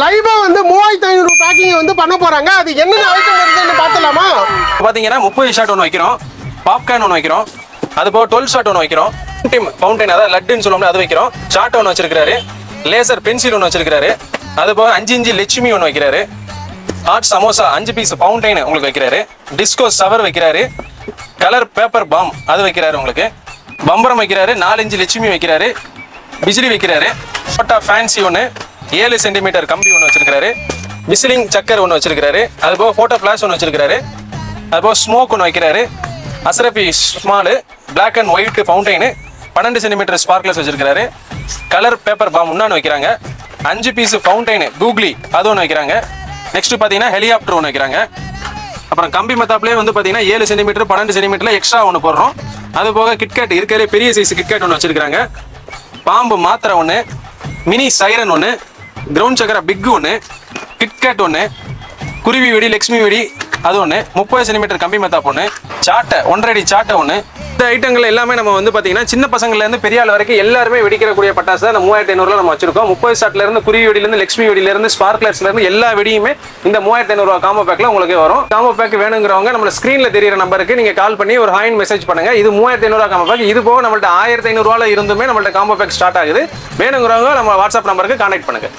லைவா வந்து மூவாயிரத்தி ஐநூறு பேக்கிங் வந்து பண்ண போறாங்க. அது என்னென்ன ஐட்டம் வருதுன்னு பாத்துலாமா பாத்தீங்கன்னா முப்பது ஷாட் ஒன்று வைக்கிறோம். பாப்கார்ன் ஒன்று வைக்கிறோம். அது போக டுவெல் ஷாட் ஒன்று வைக்கிறோம். ஃபவுண்டைன் ஃபவுண்டைன் அதாவது லட்டுன்னு சொல்லுவோம்ல அது வைக்கிறோம். ஷாட் ஒன்று வச்சிருக்காரு லேசர் பென்சில் ஒன்று வச்சிருக்காரு அது போக அஞ்சு இஞ்சி லட்சுமி ஒன்று வைக்கிறாரு. ஹாட் சமோசா அஞ்சு பீஸ் ஃபவுண்டைன் உங்களுக்கு வைக்கிறாரு. டிஸ்கோ சவர் வைக்கிறாரு. கலர் பேப்பர் பாம் அது வைக்கிறாரு உங்களுக்கு. பம்பரம் வைக்கிறாரு. நாலு லட்சுமி வைக்கிறாரு. பிஜிலி வைக்கிறாரு. ஃபோட்டா ஃபேன்சி ஒன்று ஏழு சென்டிமீட்டர் கம்பி ஒன்று வச்சிருக்காரு விசிலிங் சக்கர் ஒன்று வச்சிருக்காரு அது போக ஃபோட்டோ ஃபிளாஷ் ஒன்று வச்சிருக்காரு அதுபோக ஸ்மோக் ஒன்று வைக்கிறாரு. அசரப்பி small black and white fountain பன்னெண்டு சென்டிமீட்டர் ஸ்பார்க்லஸ் வச்சிருக்காரு கலர் பேப்பர் பாம் ஒன்று வைக்கிறாங்க. அஞ்சு பீஸ் ஃபவுண்டைனு கூக்லி அது ஒன்று வைக்கிறாங்க. நெக்ஸ்ட் பார்த்தீங்கன்னா ஹெலிகாப்டர் ஒன்று வைக்கிறாங்க. அப்புறம் கம்பி மத்தாப்லேயே வந்து பார்த்தீங்கன்னா ஏழு சென்டிமீட்டர் பன்னெண்டு சென்டிமீட்டர்ல எக்ஸ்ட்ரா ஒன்று போடுறோம். அது போக கிட்கேட் இருக்கிற பெரிய சைஸ் கிட்கேட் ஒன்று வச்சிருக்காங்க பாம்பு மாத்திரை ஒன்று மினி சைரன் ஒன்று கிரவுண்ட் சக்கரை பிக் ஒன்று கிட்கேட் ஒன்று குருவி வெடி லக்ஷ்மி வெடி அது ஒன்று முப்பது சென்டிமீட்டர் கம்பி மெத்தாப் ஒன்று சாட்டை ஒன்றரை அடி சாட்டை ஒன்று இந்த ஐட்டங்கள் எல்லாமே நம்ம வந்து பார்த்தீங்கன்னா சின்ன பசங்கள்லேருந்து பெரிய ஆள் வரைக்கும் எல்லாருமே வெடிக்கக்கூடிய பட்டாசு தான் இந்த மூவாயிரத்தி ஐநூறுல நம்ம வச்சிருக்கோம். முப்பது ஸ்டாட்லேருந்து குருவி வெடியிலேருந்து லட்சுமி வெடியிலேருந்து ஸ்பார்க்லர்ஸ்லேருந்து எல்லா வெடியுமே இந்த மூவாயிரத்தி ஐநூறுவா காம்போ பேக்கில் உங்களுக்கு வரும். காம்போ பேக் வேணுங்கிறவங்க நம்ம ஸ்க்ரீனில் தெரியிற நம்பருக்கு நீங்கள் கால் பண்ணி ஒரு ஹாயின் மெசேஜ் பண்ணுங்கள் இது மூவாயிரத்தி ஐநூறுவா காம்போ பேக் இது போக நம்மள்ட்ட ஆயிரத்தி ஐநூறுவால இருந்துமே நம்மள்ட்ட காம்போ பேக் ஸ்டார்ட் ஆகுது. வேணுங்கிறவங்க நம்ம வாட்ஸ்அப் நம்பருக்கு கான்டாக்ட் பண்ணுங்க.